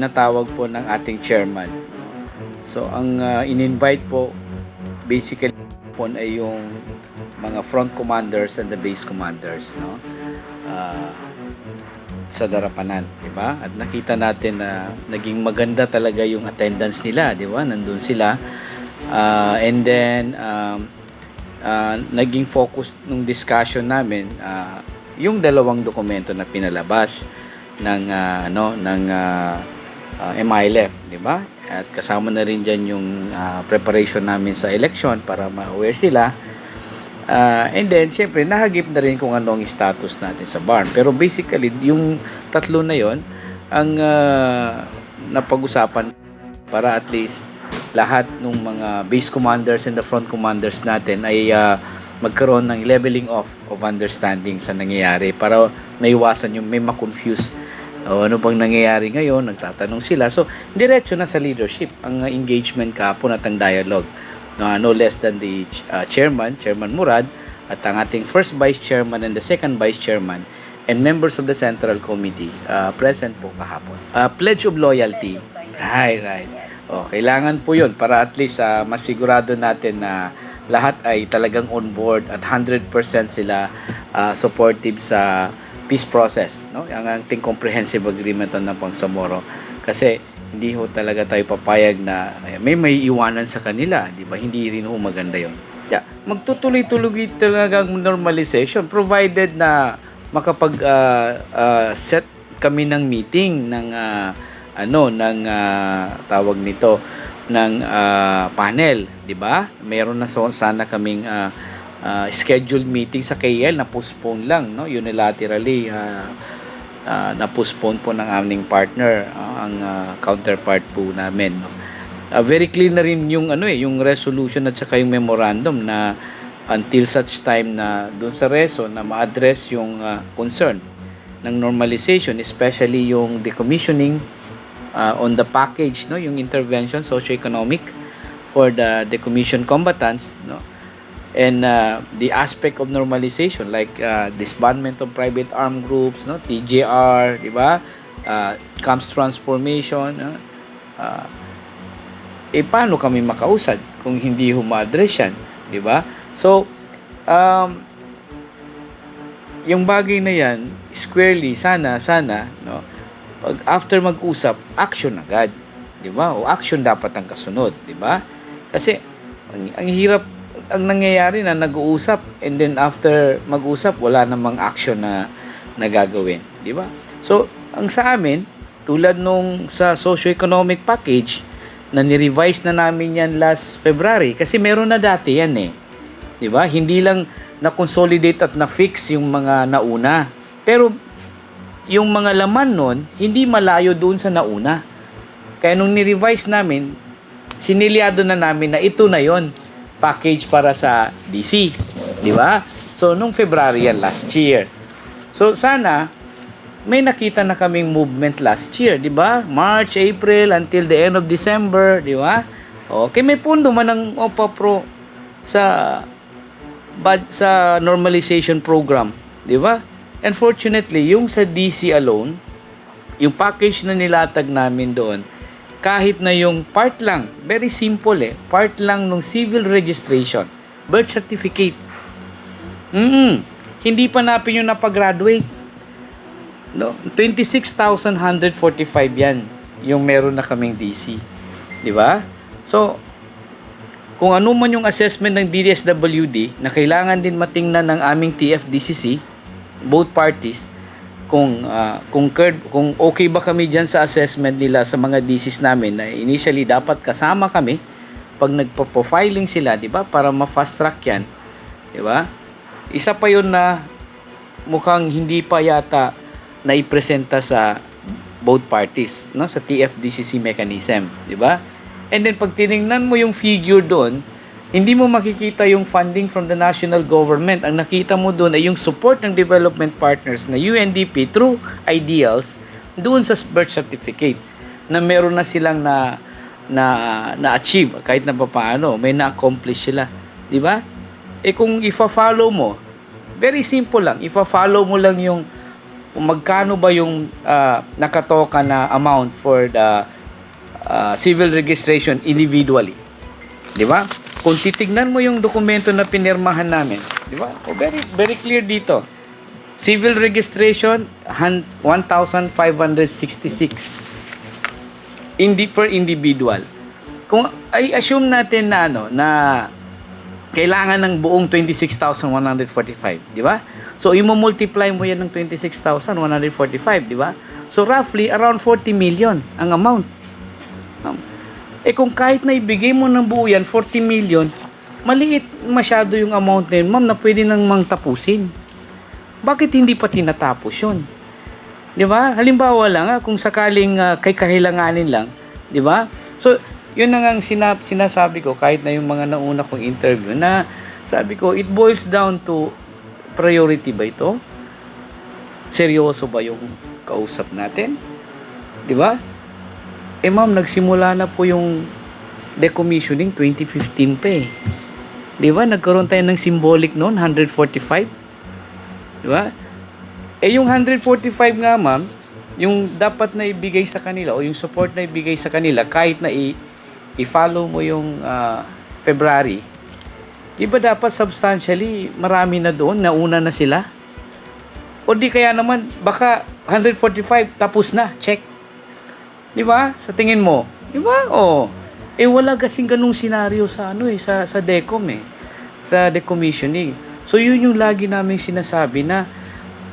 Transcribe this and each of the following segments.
pinatawag po ng ating chairman. So ang uh, in-invite po basically po ay yung mga front commanders and the base commanders no Ah, sa Darapanan, di ba? At nakita natin na naging maganda talaga yung attendance nila, di ba? Nandun sila. Ah, and then um, ah, naging focus ng discussion namin ah, yung dalawang dokumento na pinalabas ng ah, ano ng ah, ah, MILF, di ba? At kasama na rin diyan yung ah, preparation namin sa election para ma-aware sila. Ah, and then, syempre, nahagip na rin kung ano ang status natin sa barn. Pero basically, yung tatlo na yon ang ah, napag-usapan para at least lahat ng mga base commanders and the front commanders natin ay ah, magkaroon ng leveling off of understanding sa nangyayari para maiwasan yung may ma-confuse o ano bang nangyayari ngayon, nagtatanong sila. So, diretso na sa leadership ang engagement kahapon at ang dialogue. No, no less than the uh, chairman, Chairman Murad, at ang ating first vice chairman and the second vice chairman and members of the central committee uh, present po kahapon. Uh, pledge of loyalty. Right, right. O, kailangan po yun para at least uh, masigurado natin na lahat ay talagang on board at 100% sila uh, supportive sa peace process, no? Ang ating comprehensive agreement on ng Pangsamoro. Kasi hindi ho talaga tayo papayag na eh, may may iwanan sa kanila, di ba? Hindi rin ho maganda 'yon. Yeah, magtutuloy-tuloy talaga ang normalization provided na makapag ah, ah, set kami ng meeting ng ah, ano ng ah, tawag nito ng ah, panel, di ba? Meron na so, sana kaming ah, ah, scheduled meeting sa KL na postpone lang, no? Unilaterally ah, ah, na-postpone po ng aming partner, ah, ang ah, counterpart po namin. No? Ah, very clear na rin yung ano eh, yung resolution at saka yung memorandum na until such time na doon sa reso na ma-address yung ah, concern ng normalization, especially yung decommissioning uh, on the package, no, yung intervention socio-economic for the decommissioned combatants, no, and uh, the aspect of normalization like uh, disbandment of private armed groups, no, TJR, di ba, uh, camps transformation, no? uh, eh paano kami makausad kung hindi huma-address yan, di ba? So, um, yung bagay na yan, squarely, sana, sana, no, pag after mag-usap, action agad. Di ba? O action dapat ang kasunod. Di ba? Kasi, ang, ang hirap, ang nangyayari na nag-uusap and then after mag-usap, wala namang action na nagagawin. Di ba? So, ang sa amin, tulad nung sa socio-economic package, na ni-revise na namin yan last February, kasi meron na dati yan eh. Di ba? Hindi lang na-consolidate at na-fix yung mga nauna. Pero yung mga laman nun, hindi malayo doon sa nauna. Kaya nung ni-revise namin, sinilyado na namin na ito na yon package para sa DC. Di ba? So, nung February yan last year. So, sana, may nakita na kaming movement last year, di ba? March, April, until the end of December, di ba? Okay, may pundo man ng OPA Pro sa bad sa normalization program, di ba? Unfortunately, yung sa DC alone, yung package na nilatag namin doon, kahit na yung part lang, very simple eh, part lang ng civil registration, birth certificate. Mm Hindi pa napin yung napag-graduate. No? 26,145 yan yung meron na kaming DC. Di ba? So, kung ano man yung assessment ng DSWD na kailangan din matingnan ng aming TFDCC, both parties, kung uh, kung cur- kung okay ba kami diyan sa assessment nila sa mga DCs namin na initially dapat kasama kami pag nagpo-profiling sila, 'di ba? Para ma-fast track 'yan. 'Di ba? Isa pa 'yon na mukhang hindi pa yata na ipresenta sa both parties, no? Sa TFDCC mechanism, 'di ba? And then pag tiningnan mo yung figure doon, hindi mo makikita yung funding from the national government. Ang nakita mo doon ay yung support ng development partners na UNDP through ideals doon sa birth certificate na meron na silang na na na-achieve kahit na papaano, may na-accomplish sila, 'di ba? Eh kung ifa-follow mo, very simple lang, ifa-follow mo lang yung magkano ba yung ah, nakatoka na amount for the ah, civil registration individually. Di ba? Kung titignan mo yung dokumento na pinirmahan namin, di ba? O very, very clear dito. Civil registration, han- 1,566 indi per individual. Kung ay assume natin na ano na kailangan ng buong 26,145, di ba? So i-multiply mo yan ng 26,145, di ba? So roughly around 40 million ang amount. Eh kung kahit na ibigay mo ng buo yan, 40 million, maliit masyado yung amount na yun, ma'am, na pwede nang mang tapusin. Bakit hindi pa tinatapos yun? Di ba? Halimbawa lang, ah, kung sakaling ah, kay kahilanganin lang, di ba? So, yun na nga sinab- sinasabi ko kahit na yung mga nauna kong interview na sabi ko, it boils down to priority ba ito? Seryoso ba yung kausap natin? Di ba? Eh ma'am, nagsimula na po yung decommissioning 2015 pa eh. Di ba? Nagkaroon tayo ng symbolic noon, 145. Di ba? Eh yung 145 nga ma'am, yung dapat na ibigay sa kanila o yung support na ibigay sa kanila kahit na i- i-follow mo yung ah, February, di ba dapat substantially marami na doon, nauna na sila? O di kaya naman, baka 145 tapos na, check. Di ba? Sa tingin mo. Di ba? Oo. Eh wala kasing ganung senaryo sa ano eh, sa, sa DECOM eh. Sa decommissioning. So yun yung lagi namin sinasabi na,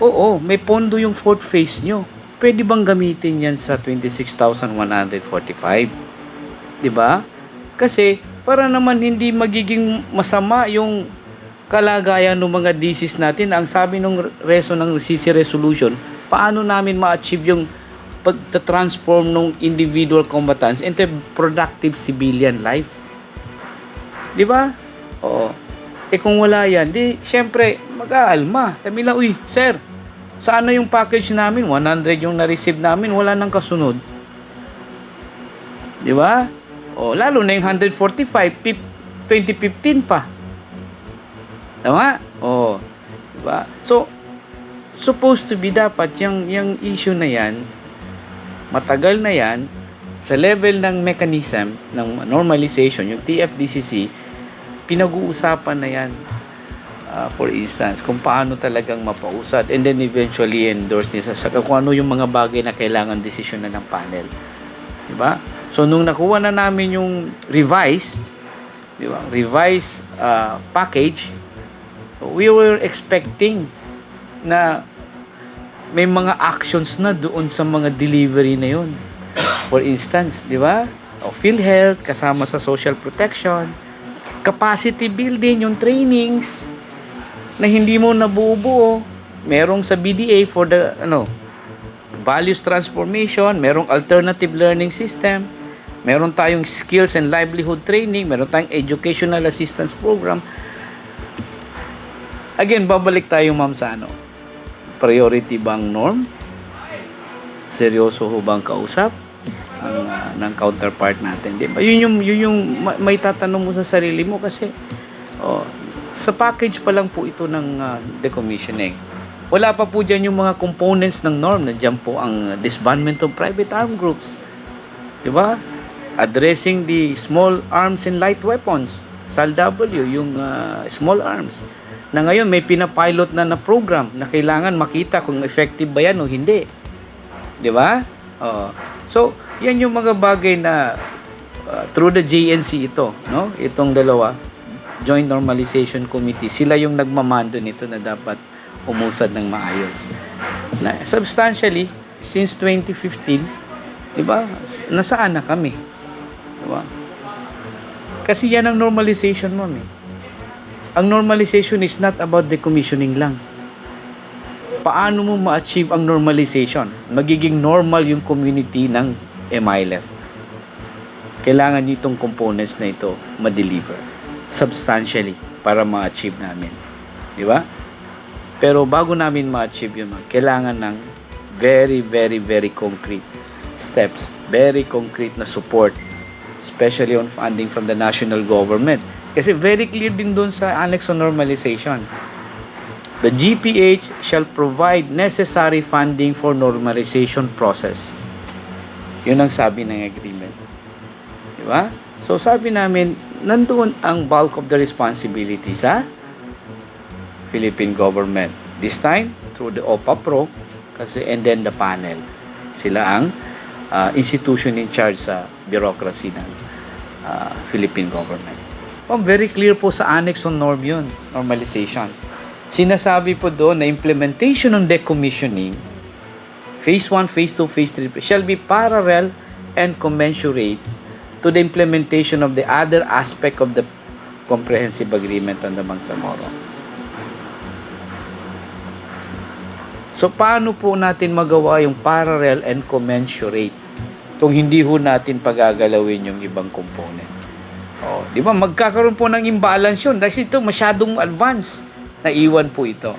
oo, may pondo yung fourth phase nyo. Pwede bang gamitin yan sa 26,145? Di ba? Kasi para naman hindi magiging masama yung kalagayan ng mga disease natin. Ang sabi ng reso ng CC resolution, paano namin ma-achieve yung pagta-transform ng individual combatants into productive civilian life. Di ba? Oo. Eh kung wala yan, di syempre mag-aalma. Sabi nila, uy, sir, saan na yung package namin? 100 yung na-receive namin, wala nang kasunod. Di ba? O, lalo na yung 145, pip- 2015 pa. Tama? O, di ba? So, supposed to be dapat yung, yung issue na yan, matagal na yan, sa level ng mechanism ng normalization, yung TFDCC, pinag-uusapan na yan. Ah, for instance, kung paano talagang mapausad and then eventually endorse niya sa kung ano yung mga bagay na kailangan desisyon na ng panel. Di ba? So, nung nakuha na namin yung revise, di ba? Revise ah, package, we were expecting na may mga actions na doon sa mga delivery na yun. For instance, di ba? O PhilHealth kasama sa social protection, capacity building, yung trainings na hindi mo nabubuo. Merong sa BDA for the ano, values transformation, merong alternative learning system, meron tayong skills and livelihood training, meron tayong educational assistance program. Again, babalik tayo ma'am sa ano, priority bang norm? Seryoso ho bang kausap? Ang, ah, ng counterpart natin, di ba? Yun yung, yun yung ma- may tatanong mo sa sarili mo kasi oh, sa package pa lang po ito ng ah, decommissioning. Wala pa po dyan yung mga components ng norm. Nandiyan po ang disbandment of private armed groups. Di ba? Addressing the small arms and light weapons. SALW, yung ah, small arms. Na ngayon may pinapilot na na program na kailangan makita kung effective ba yan o hindi. Di ba? Oo. So, yan yung mga bagay na uh, through the JNC ito, no? Itong dalawa, Joint Normalization Committee, sila yung nagmamando nito na dapat umusad ng maayos. Na, substantially, since 2015, di ba, nasaan na kami? Di ba? Kasi yan ang normalization, ma'am eh. Ang normalization is not about decommissioning lang. Paano mo ma-achieve ang normalization? Magiging normal yung community ng MILF. Kailangan nitong components na ito ma-deliver substantially para ma-achieve namin. Di ba? Pero bago namin ma-achieve yun, kailangan ng very, very, very concrete steps, very concrete na support, especially on funding from the national government. Kasi very clear din doon sa Annex on Normalization. the GPH shall provide necessary funding for normalization process. Yun ang sabi ng agreement. Di ba? So sabi namin, nandoon ang bulk of the responsibility sa Philippine government. This time, through the OPA Pro, kasi, and then the panel. Sila ang uh, institution in charge sa bureaucracy ng uh, Philippine government. Oh, very clear po sa annex on norm yun, normalization. Sinasabi po doon na implementation ng decommissioning, phase 1, phase 2, phase 3, shall be parallel and commensurate to the implementation of the other aspect of the comprehensive agreement on the Bangsamoro. So, paano po natin magawa yung parallel and commensurate kung hindi ho natin pagagalawin yung ibang component? Oh, di ba? Magkakaroon po ng imbalance yun dahil ito masyadong advance na iwan po ito.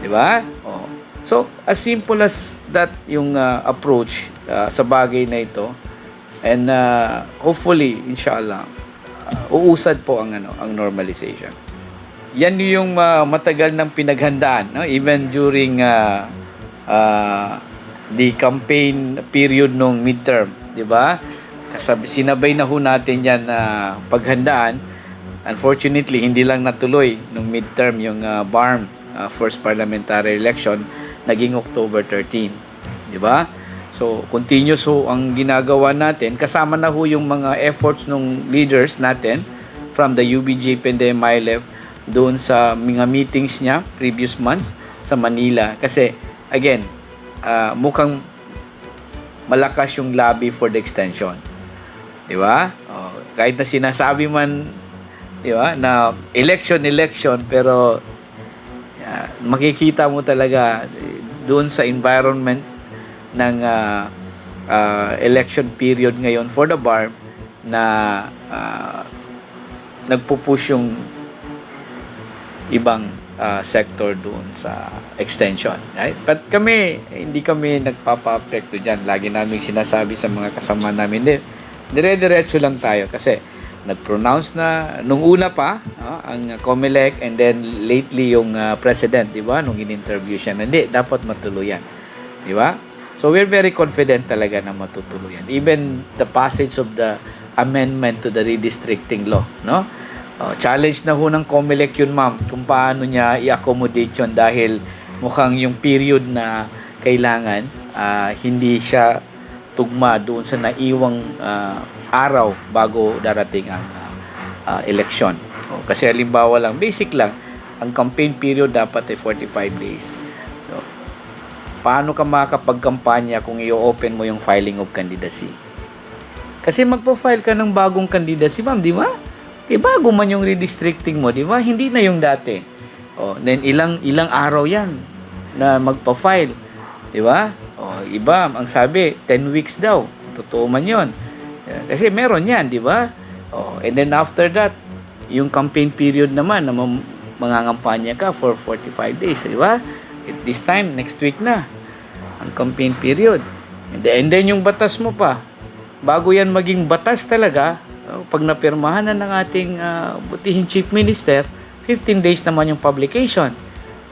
Di ba? Oh. So, as simple as that yung uh, approach uh, sa bagay na ito and uh, hopefully, inshallah, uh, uusad po ang ano, ang normalization yan yung uh, matagal ng pinaghandaan no even during uh, uh, the campaign period nung midterm di ba Kasab sinabay na ho natin yan na uh, paghandaan. Unfortunately hindi lang natuloy nung midterm yung uh, BARM uh, first parliamentary election naging October 13 di ba? So, continuous ho ang ginagawa natin. Kasama na ho yung mga efforts ng leaders natin from the the MILF doon sa mga meetings niya previous months sa Manila. Kasi again uh, mukhang malakas yung lobby for the extension di ba oh, kahit na sinasabi man di ba na election election pero uh, makikita mo talaga doon sa environment ng uh, uh, election period ngayon for the bar na uh, nagpo-push yung ibang uh, sector doon sa extension. Right? But kami, hindi kami nagpapa-apekto dyan. Lagi namin sinasabi sa mga kasama namin, hindi, dire-diretso lang tayo kasi nag-pronounce na nung una pa no, ang COMELEC and then lately yung uh, president, di ba? Nung in-interview siya, hindi, dapat matuluyan. Di ba? So we're very confident talaga na matutuluyan. Even the passage of the amendment to the redistricting law, no? Oh, challenge na ho ng COMELEC yun ma'am kung paano niya i-accommodate yun dahil mukhang yung period na kailangan uh, hindi siya tugma doon sa naiwang uh, araw bago darating ang uh, uh, election. Oh, kasi halimbawa lang, basic lang, ang campaign period dapat ay 45 days. So, paano ka makakapagkampanya kung i-open mo yung filing of candidacy? Kasi magpo-file ka ng bagong candidacy, ma'am, di ba? Eh bago man yung redistricting mo, di ba? Hindi na yung dati. Oh, then ilang ilang araw 'yan na magpa-file, di ba? Oh, iba ang sabi 10 weeks daw. Totoo man 'yon. Kasi meron 'yan, di ba? Oh, and then after that, yung campaign period naman na mangangampanya ka for 45 days, di ba? At this time next week na ang campaign period. And then, and then yung batas mo pa, bago yan maging batas talaga, Uh, pag napirmahan na ng ating uh, butihing chief minister, 15 days naman yung publication.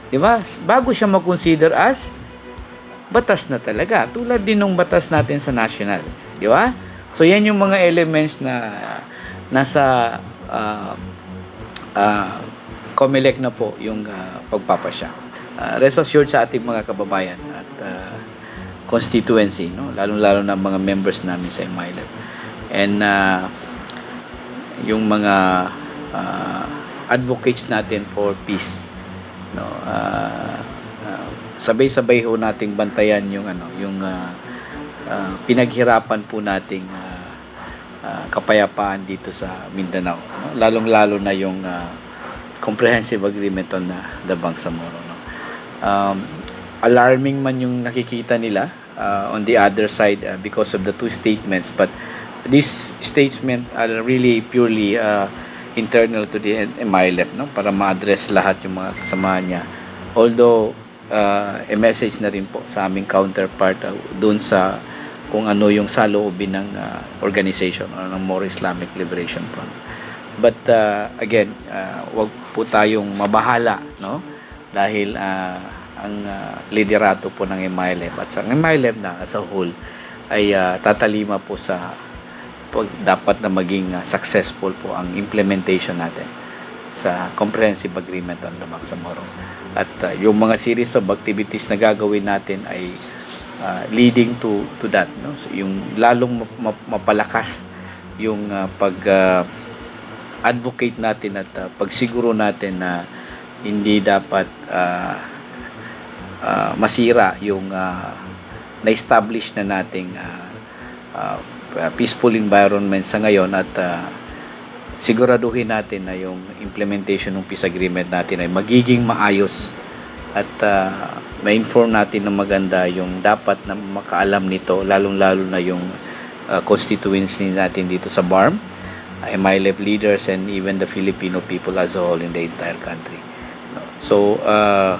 Di ba? Bago siya mag-consider as batas na talaga. Tulad din ng batas natin sa national. Di ba? So, yan yung mga elements na nasa uh, uh, COMELEC na po yung uh, pagpapasya. Uh, rest assured sa ating mga kababayan at uh, constituency, no? lalong-lalo na mga members namin sa MILF. And uh, yung mga uh, advocates natin for peace no uh, sabay-sabay ho nating bantayan yung ano yung uh, uh, pinaghirapan po nating uh, uh, kapayapaan dito sa Mindanao no? lalong-lalo na yung uh, comprehensive agreement on the Bangsamoro no? Um, alarming man yung nakikita nila uh, on the other side uh, because of the two statements but these statements are really purely uh, internal to the MILF no? Para ma-address lahat yung mga kasama niya. Although uh, a message na rin po sa aming counterpart uh, doon sa kung ano yung saloobin ng uh, organization o ng More Islamic Liberation Front. But uh, again uh, wag po tayong mabahala no? Dahil ah, ang ah, liderato po ng MILF at sa MILF na as a whole ay ah, tatalima po sa pag dapat na maging ah, successful po ang implementation natin sa comprehensive agreement on the Bangsamoro. At ah, yung mga series of activities na gagawin natin ay ah, leading to to that no so yung lalong map- map- mapalakas yung ah, pag ah, advocate natin at ah, pagsiguro natin na hindi dapat ah, ah, masira yung ah, na-establish na nating ah, ah, peaceful environment sa ngayon at ah, siguraduhin natin na yung implementation ng peace agreement natin ay magiging maayos at ah, ma-inform natin ng maganda yung dapat na makaalam nito lalong-lalo na yung ah, constituency natin dito sa BARM uh, MILF leaders and even the Filipino people as a whole in the entire country. So, uh,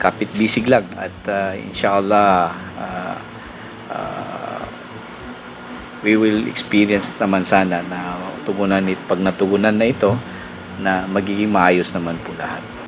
kapit bisig lang at uh, inshallah uh, uh, we will experience naman sana na tugunan it pag natugunan na ito na magiging maayos naman po lahat.